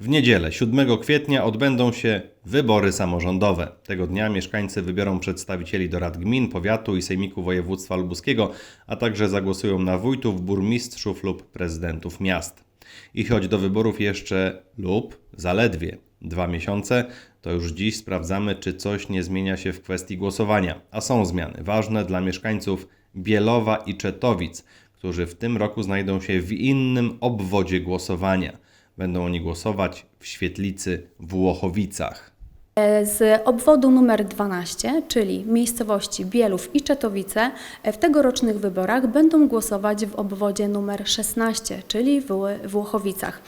W niedzielę 7 kwietnia odbędą się wybory samorządowe. Tego dnia mieszkańcy wybiorą przedstawicieli do rad gmin, powiatu i sejmiku województwa lubuskiego, a także zagłosują na wójtów, burmistrzów lub prezydentów miast. I choć do wyborów jeszcze lub zaledwie dwa miesiące, to już dziś sprawdzamy, czy coś nie zmienia się w kwestii głosowania. A są zmiany ważne dla mieszkańców Bielowa i Czetowic, którzy w tym roku znajdą się w innym obwodzie głosowania. Będą oni głosować w świetlicy w Łochowicach. Z obwodu numer 12, czyli miejscowości Bielów i Czetowice, w tegorocznych wyborach będą głosować w obwodzie numer 16, czyli w Ły- w Łochowicach.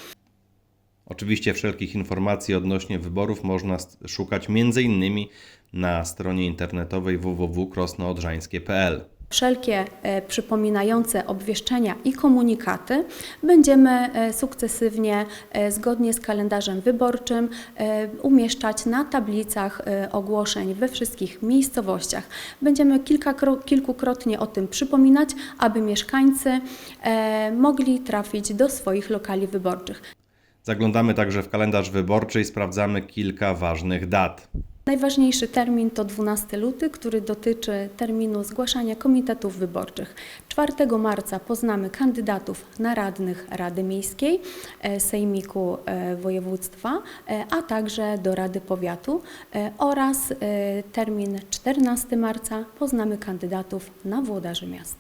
Oczywiście wszelkich informacji odnośnie wyborów można szukać m.in. na stronie internetowej www.krosnoodrzańskie.pl. Wszelkie e, przypominające obwieszczenia i komunikaty będziemy e, sukcesywnie, e, zgodnie z kalendarzem wyborczym, umieszczać na tablicach ogłoszeń we wszystkich miejscowościach. Będziemy kilkakro- kilkukrotnie o tym przypominać, aby mieszkańcy mogli trafić do swoich lokali wyborczych. Zaglądamy także w kalendarz wyborczy i sprawdzamy kilka ważnych dat. Najważniejszy termin to 12 luty, który dotyczy terminu zgłaszania komitetów wyborczych. 4 marca poznamy kandydatów na radnych Rady Miejskiej, e, Sejmiku e, Województwa, e, a także do Rady Powiatu oraz termin 14 marca poznamy kandydatów na włodarzy miast.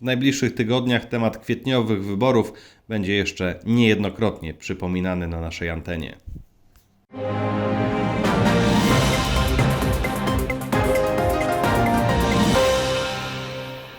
W najbliższych tygodniach temat kwietniowych wyborów będzie jeszcze niejednokrotnie przypominany na naszej antenie.